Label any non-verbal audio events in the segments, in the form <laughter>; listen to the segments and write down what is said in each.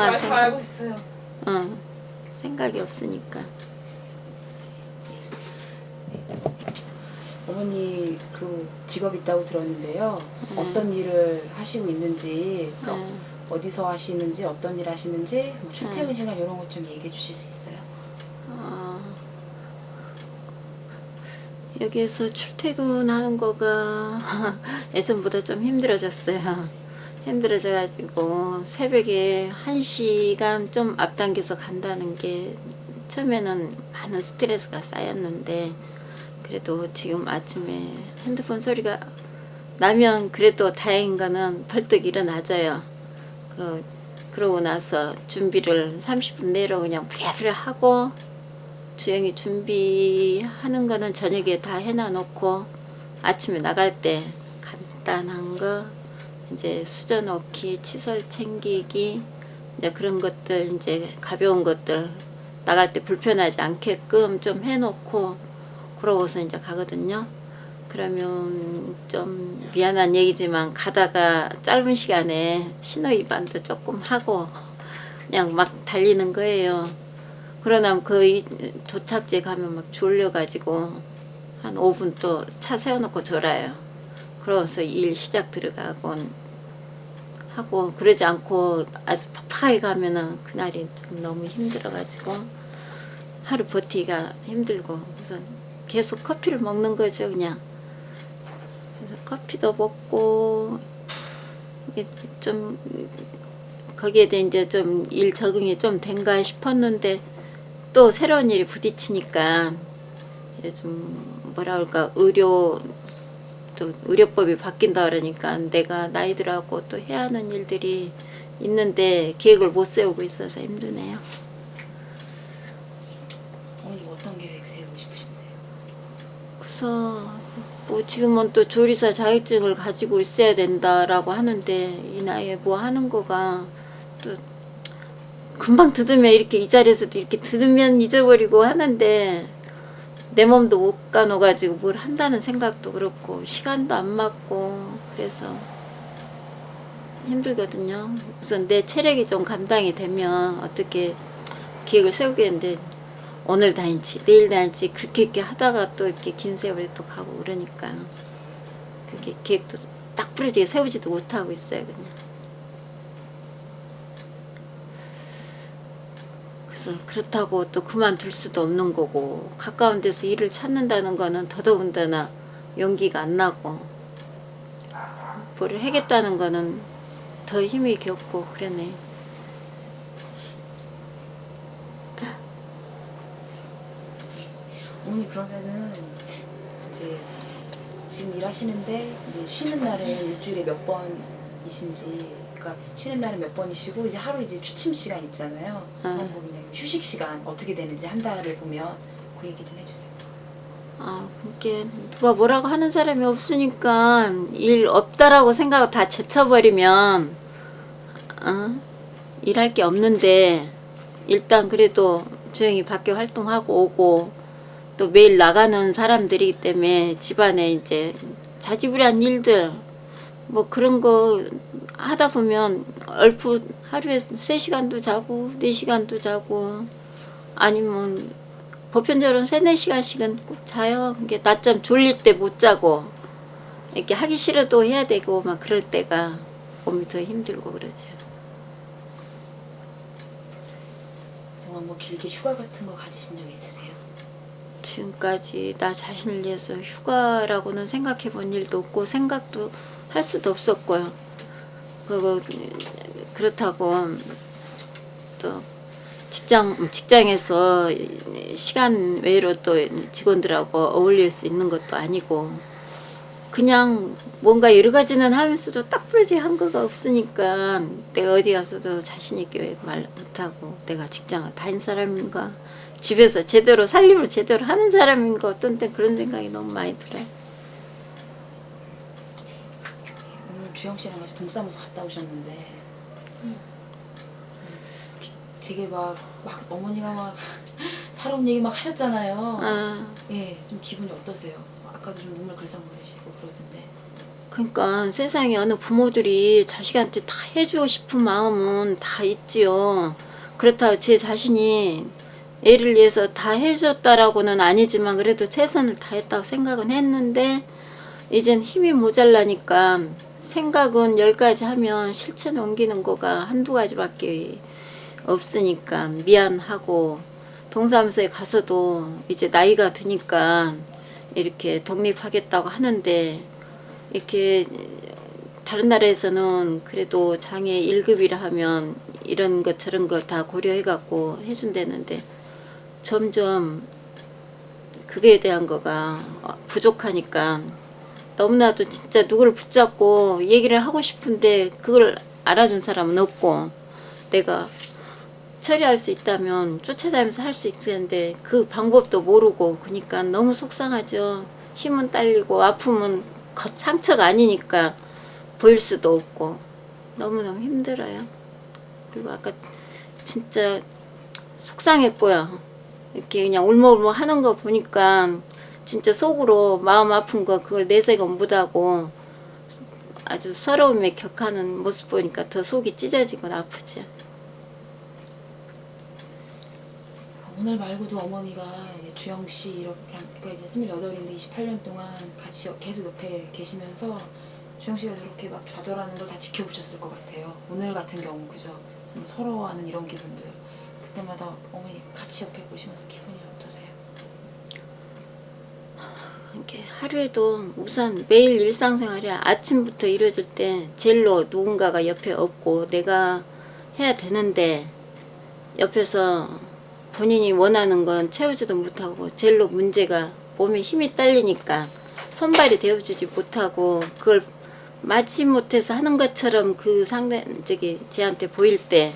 이상한 잘 생각. 알고 있어요. 어, 생각이 없으니까. 어머니 그 직업 있다고 들었는데요. 어떤 일을 하시고 있는지 그 네. 어디서 하시는지 어떤 일 하시는지 뭐 출퇴근 시간 이런 것 좀 얘기해 주실 수 있어요? 어, 여기에서 출퇴근하는 거가 <laughs> 예전보다 좀 힘들어졌어요. 힘들어져 가지고 새벽에 한 시간 좀 앞당겨서 간다는 게 처음에는 많은 스트레스가 쌓였는데 그래도 지금 아침에 핸드폰 소리가 나면 그래도 다행인 거는 벌떡 일어나져요. 그 그러고 나서 준비를 30분 내로 그냥 부랴부랴 하고 주영이 준비하는 거는 저녁에 다 해놔 놓고 아침에 나갈 때 간단한 거 이제 수저 넣기, 칫솔 챙기기 이제 그런 것들 이제 가벼운 것들 나갈 때 불편하지 않게끔 좀 해놓고 그러고서 이제 가거든요. 그러면 좀 미안한 얘기지만 가다가 짧은 시간에 신호 위반도 조금 하고 그냥 막 달리는 거예요. 그러나 그 이- 도착지에 가면 막 졸려가지고 한 5분 또 차 세워놓고 졸아요. 그러고서 일 시작 들어가고 하고 그러지 않고 아주 팍팍하게 가면은 그날이 좀 너무 힘들어가지고 하루 버티기가 힘들고 그래서 계속 커피를 먹는 거죠 그냥. 그래서 커피도 먹고 좀 거기에 대해 이제 좀 일 적응이 좀 된가 싶었는데 또 새로운 일이 부딪히니까 좀 뭐라 그럴까 의료 또 의료법이 바뀐다 그러니까 내가 나이 들하고 또 해야 하는 일들이 있는데 계획을 못 세우고 있어서 힘드네요. 어떤 계획 세우고 싶으신데요? 그래서 뭐 지금은 또 조리사 자격증을 가지고 있어야 된다라고 하는데 이 나이에 뭐 하는 거가 또 금방 듣으면 이렇게 이 자리에서도 이렇게 듣으면 잊어버리고 하는데 내 몸도 못 가눠가지고 뭘 한다는 생각도 그렇고 시간도 안 맞고 그래서 힘들거든요. 우선 내 체력이 좀 감당이 되면 어떻게 계획을 세우겠는데 오늘 다닐지 내일 다닐지 그렇게 이렇게 하다가 또 이렇게 긴 세월이 또 가고 그러니까 그렇게 계획도 딱 부러지게 세우지도 못하고 있어요 그냥. 그래서 그렇다고 또 그만둘 수도 없는 거고 가까운 데서 일을 찾는다는 거는 더더군다나 용기가 안 나고 뭐를 하겠다는 거는 더 힘이 겹고 그러네. 어머니 그러면은 이제 지금 일하시는데 이제 쉬는 날에 일주일에 몇 번이신지 그러니까 쉬는 날은 몇 번이시고 이제 하루 이제 취침 시간 있잖아요. 그냥 휴식 시간 어떻게 되는지 한 달을 보면 그 얘기 좀 해주세요. 아, 그게 누가 뭐라고 하는 사람이 없으니까 일 없다라고 생각 다 제쳐버리면 어? 일할 게 없는데 일단 그래도 조용히 밖에 활동하고 오고 또 매일 나가는 사람들이기 때문에 집안에 이제 자지부리한 일들 뭐 그런 거 하다 보면 얼핏 하루에 세시간도 자고 네시간도 자고 아니면 보편적으로 세네 시간씩은 꼭 자요. 그게 낮잠 졸릴 때 못 자고 이렇게 하기 싫어도 해야 되고 막 그럴 때가 몸이 더 힘들고 그러죠. 정말 뭐 길게 휴가 같은 거 가지신 적 있으세요? 지금까지 나 자신을 위해서 휴가라고는 생각해 본 일도 없고 생각도 할 수도 없었고요. 그거 그렇다고 또 직장 직장에서 시간 외로 또 직원들하고 어울릴 수 있는 것도 아니고 그냥 뭔가 여러 가지는 하면서도 딱 부러지 한 거가 없으니까 내가 어디 가서도 자신 있게 말 못하고 내가 직장을 다닌 사람인가 집에서 제대로 살림을 제대로 하는 사람인가 어떤 때 그런 생각이 너무 많이 들어요. 오늘 주영 씨랑 같이 동사무소 갔다 오셨는데 되게 막, 막 어머니가 막 <laughs> 살아온 얘기 막 하셨잖아요. 아, 예, 좀 기분이 어떠세요? 아까도 좀 눈물 글썽거리시고 그러던데. 그러니까 세상에 어느 부모들이 자식한테 다 해주고 싶은 마음은 다 있지요. 그렇다고 제 자신이 애를 위해서 다 해줬다라고는 아니지만 그래도 최선을 다했다고 생각은 했는데 이젠 힘이 모자라니까 생각은 열 가지 하면 실천에 옮기는 거가 한두 가지밖에 없으니까 미안하고 동사무소에 가서도 이제 나이가 드니까 이렇게 독립하겠다고 하는데 이렇게 다른 나라에서는 그래도 장애 1급이라 하면 이런 것 저런 거다 고려해 갖고 해준다는데 점점 그거에 대한 거가 부족하니까 너무나도 진짜 누구를 붙잡고 얘기를 하고 싶은데 그걸 알아준 사람은 없고 내가 처리할 수 있다면 쫓아다니면서 할 수 있었는데 그 방법도 모르고 그러니까 너무 속상하죠. 힘은 딸리고 아픔은 겉 상처가 아니니까 보일 수도 없고 너무너무 힘들어요. 그리고 아까 진짜 속상했고요. 이렇게 그냥 울먹울먹 하는 거 보니까 진짜 속으로 마음 아픈 거 그걸 내색은 못하고 아주 서러움에 격하는 모습 보니까 더 속이 찢어지고 아프지. 오늘 말고도 어머니가 주영 씨 이렇게 그러니까 이제 28인데 28년 동안 같이 여- 계속 옆에 계시면서 주영 씨가 저렇게 막 좌절하는 걸 다 지켜보셨을 것 같아요. 오늘 같은 경우 그죠? 좀 서러워하는 이런 기분들 그때마다 어머니 같이 옆에 보시면서 기분이 어떠세요? 이렇게 하루에도 우선 매일 일상생활이 아침부터 이루어질 때 제일로 누군가가 옆에 없고 내가 해야 되는데 옆에서 본인이 원하는 건 채우지도 못하고 제일로 문제가 몸에 힘이 딸리니까 손발이 되어주지 못하고 그걸 마치 못해서 하는 것처럼 그 상대 저기 쟤한테 보일 때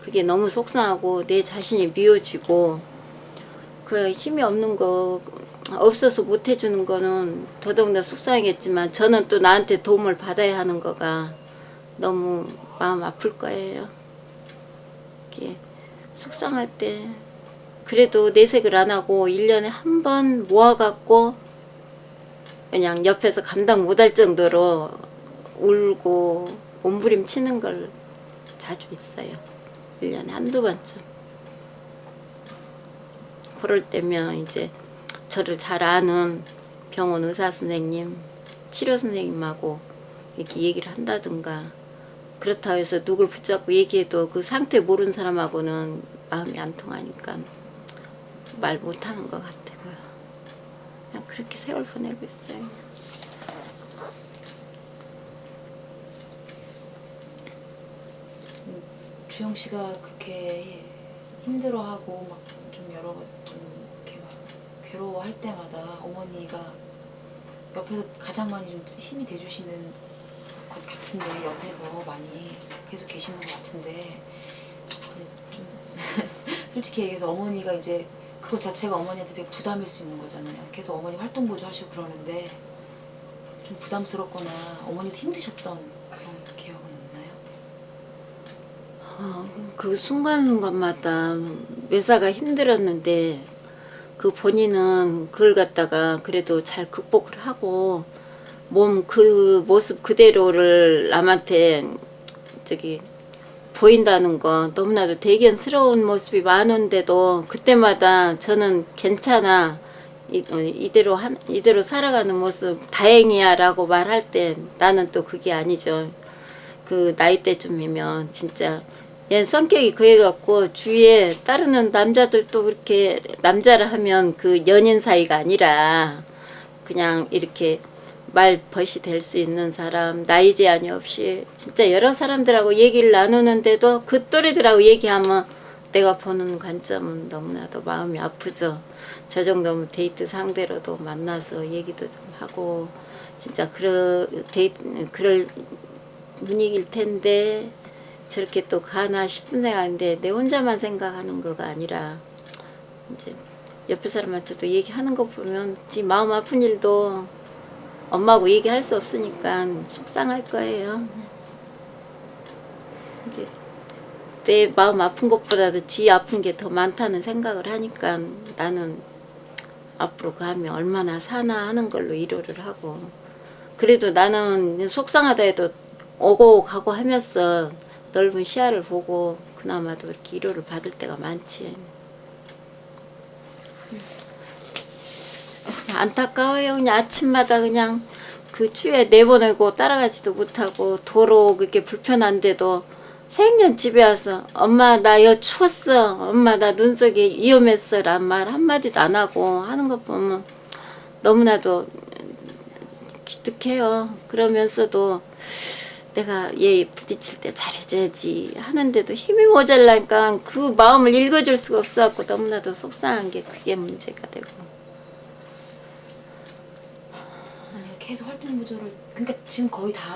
그게 너무 속상하고 내 자신이 미워지고 그 힘이 없는 거 없어서 못 해주는 거는 더더욱나 속상하겠지만 저는 또 나한테 도움을 받아야 하는 거가 너무 마음 아플 거예요. 이렇게 속상할 때 그래도 내색을 안 하고 1년에 한 번 모아갖고 그냥 옆에서 감당 못할 정도로 울고 몸부림치는 걸 자주 있어요. 1년에 한두 번쯤. 그럴 때면 이제 저를 잘 아는 병원 의사 선생님, 치료 선생님하고 이렇게 얘기를 한다든가 그렇다고 해서 누굴 붙잡고 얘기해도 그 상태 모르는 사람하고는 마음이 안 통하니까 말 못하는 것 같아요. 그냥 그렇게 세월 보내고 있어요. 주영 씨가 그렇게 힘들어하고 막 좀 여러 좀 괴로워할 때마다 어머니가 옆에서 가장 많이 좀 힘이 돼주시는 것 같은데 옆에서 많이 계속 계시는 것 같은데 좀 <laughs> 솔직히 얘기해서 어머니가 이제 그것 자체가 어머니한테 되게 부담일 수 있는 거잖아요. 계속 어머니 활동 보조하시고 그러는데 좀 부담스럽거나 어머니도 힘드셨던 그런 기억은 없나요? 어, 그 순간순간마다 묘사가 힘들었는데 그 본인은 그걸 갖다가 그래도 잘 극복을 하고 몸 그 모습 그대로를 남한테 저기 보인다는 거 너무나도 대견스러운 모습이 많은데도 그때마다 저는 괜찮아 이, 어, 이대로 한 이대로 살아가는 모습 다행이야라고 말할 때 나는 또 그게 아니죠. 그 나이 때쯤이면 진짜 얘 성격이 그래갖고 주위에 따르는 남자들도 그렇게 남자라 하면 그 연인 사이가 아니라 그냥 이렇게 말 벗이 될 수 있는 사람 나이 제한이 없이 진짜 여러 사람들하고 얘기를 나누는데도 그 또래들하고 얘기하면 내가 보는 관점은 너무나도 마음이 아프죠. 저 정도면 데이트 상대로도 만나서 얘기도 좀 하고 진짜 그러 데이트 그럴 분위기일 텐데 저렇게 또 가나 싶은 생각인데 내 혼자만 생각하는 거가 아니라 이제 옆에 사람한테도 얘기하는 거 보면 지 마음 아픈 일도 엄마하고 얘기할 수 없으니까 속상할 거예요. 이게 내 마음 아픈 것보다도 지 아픈 게 더 많다는 생각을 하니까 나는 앞으로 가면 얼마나 사나 하는 걸로 위로를 하고 그래도 나는 속상하다 해도 오고 가고 하면서 넓은 시야를 보고 그나마도 이렇게 위로를 받을 때가 많지. 그래서 안타까워요. 그냥 아침마다 그냥 그 추위에 내보내고 따라가지도 못하고 도로 그렇게 불편한데도 생년 집에 와서 엄마 나 여 추웠어. 엄마 나 눈 속에 위험했어. 란 말 한마디도 안 하고 하는 것 보면 너무나도 기특해요. 그러면서도 내가 얘 부딪힐 때 잘해줘야지 하는데도 힘이 모자라니까 그 마음을 읽어줄 수가 없어갖고 너무나도 속상한 게 그게 문제가 되고. 계속 활동 구조를 그러니까 지금 거의 다